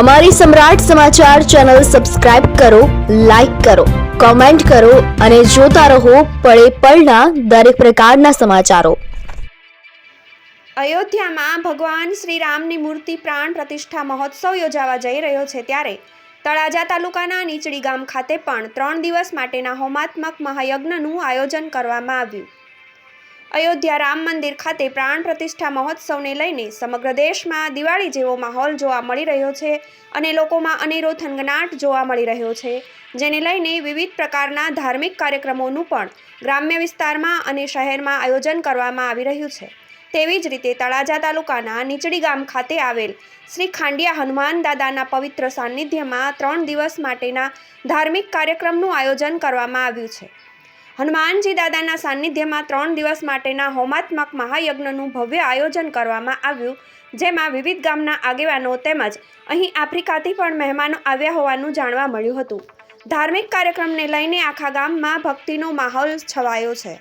અમારી સમ્રાટ સમાચાર ચેનલ સબસ્ક્રાઇબ કરો લાઈક કરો, કોમેન્ટ કરો અને જોતા રહો પળે પળના દરેક પ્રકારના સમાચારો. અયોધ્યામાં ભગવાન શ્રીરામની મૂર્તિ પ્રાણ પ્રતિષ્ઠા મહોત્સવ યોજાવા જઈ રહ્યો છે ત્યારે તળાજા તાલુકાના નીચડી ગામ ખાતે પણ ત્રણ દિવસ માટેના હોમાત્મક મહાયજ્ઞનું આયોજન કરવામાં આવ્યું. અયોધ્યા રામ મંદિર ખાતે પ્રાણ પ્રતિષ્ઠા મહોત્સવને લઈને સમગ્ર દેશમાં દિવાળી જેવો માહોલ જોવા મળી રહ્યો છે અને લોકોમાં અનેરો થનગનાટ જોવા મળી રહ્યો છે. જેને લઈને વિવિધ પ્રકારના ધાર્મિક કાર્યક્રમોનું પણ ગ્રામ્ય વિસ્તારમાં અને શહેરમાં આયોજન કરવામાં આવી રહ્યું છે. તેવી જ રીતે તળાજા તાલુકાના નીચડી ગામ ખાતે આવેલ શ્રી ખાંડિયા હનુમાન દાદાના પવિત્ર સાનિધ્યમાં ત્રણ દિવસ માટેના ધાર્મિક કાર્યક્રમનું આયોજન કરવામાં આવ્યું છે. હનુમાનજી દાદાના સાનિધ્યમાં ત્રણ દિવસ માટેના હોમાત્મક મહાયજ્ઞનું ભવ્ય આયોજન કરવામાં આવ્યું, જેમાં વિવિધ ગામના આગેવાનો તેમજ અહીં આફ્રિકાથી પણ મહેમાનો આવ્યા હોવાનું જાણવા મળ્યું હતું. ધાર્મિક કાર્યક્રમને લઈને આખા ગામમાં ભક્તિનો માહોલ છવાયો છે.